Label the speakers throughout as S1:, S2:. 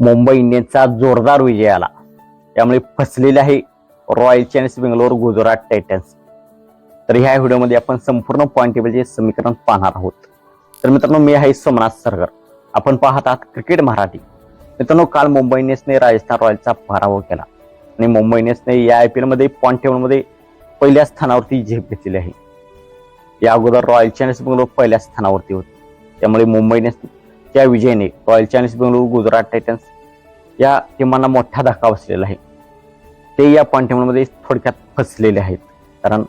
S1: मुंबई इंडियन्सचा जोरदार विजय आला. त्यामुळे फसलेले आहे Royal Challengers Bangalore Gujarat Titans तर ह्या व्हिडिओमध्ये आपण संपूर्ण पॉईंट टेबलचे समीकरण पाहणार आहोत. तर मित्रांनो मी आहे सोमनाथ सरगर. आपण पाहत आहात क्रिकेट मराठी. मित्रांनो काल मुंबई इंडियन्सने राजस्थान रॉयल्सचा पराभव केला. आणि मुंबई इंडियन्सने या आय पी एलमध्ये पॉईंट टेबलमध्ये पहिल्या स्थानावरती झेप घेतलेली आहे. या अगोदर रॉयल चॅलेंजर्स बेंगलोर पहिल्या स्थानावरती होती. त्यामुळे मुंबई त्या विजयाने Royal Challenge Bangalore Gujarat Titans या टीमांना मोठा धक्का बसलेला आहे. ते या पॉईंट टेबलमध्ये थोडक्यात फसलेले आहेत. कारण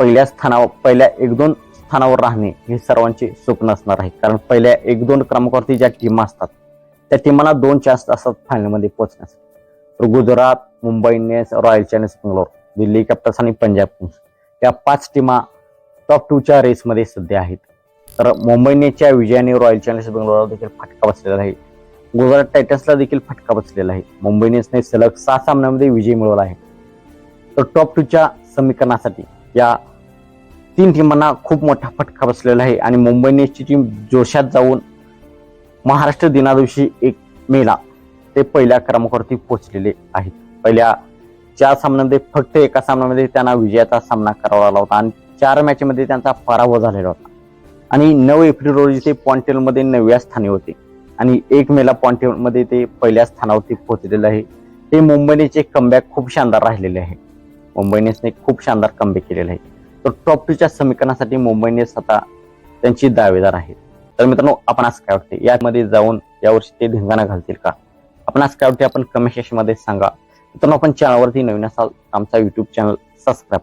S1: पहिल्या स्थानावर पहिल्या एक दोन स्थानावर राहणे हे सर्वांचे स्वप्न असणार आहे. कारण पहिल्या एक दोन क्रमांकावरती ज्या टीम असतात त्या टीमांना दोन चान्स असतात फायनलमध्ये पोहोचण्यासाठी. तर Gujarat Mumbai Indians Royal Challenge Bangalore Delhi Capitals आणि पंजाब किंग्स या पाच टीमा टॉप टूच्या रेसमध्ये सध्या आहेत. तर मुंबई इंडियन्सच्या विजयाने रॉयल चॅलेंजर्स बेंगलोरला देखील फटका बसलेला आहे. गुजरात टायटन्सला देखील फटका बसलेला आहे. मुंबई इंडियन्सने सलग सहा सामन्यामध्ये विजय मिळवला आहे. तर टॉप टूच्या समीकरणासाठी या तीन टीमांना खूप मोठा फटका बसलेला आहे आणि मुंबई इंडियन्सची टीम जोशात जाऊन महाराष्ट्र दिना दिवशी एक मेला ते पहिल्या क्रमांकावरती पोहोचलेले आहेत. पहिल्या चार सामन्यामध्ये फक्त एका सामन्यामध्ये त्यांना विजयाचा सामना करावा लागला होता आणि चार मॅचमध्ये त्यांचा पराभव झालेला होता. आणि नऊ एप्रिल रोजी ते पॉन्टेलमध्ये नवव्या स्थानी होते. आणि एक मेला पॉन्टेलमध्ये ते पहिल्या स्थानावरती पोहोचलेलं आहे. ते मुंबईनेचे कमबॅक खूप शानदार राहिलेले आहे. मुंबई इंडियन्सने खूप शानदार कमबॅक केलेलं आहे. तर टॉप टूच्या समीकरणासाठी मुंबई इंडियन्स आता त्यांची दावेदार आहे. तर मित्रांनो आपण आज काय वाटते यामध्ये जाऊन यावर्षी ते धिंगाणा घालतील का? आपण आज काय वाटते आपण कमेंट सेक्शनमध्ये सांगा. मित्रांनो आपण चॅनलवरती नवीन असाल आमचा युट्यूब चॅनल सबस्क्राईब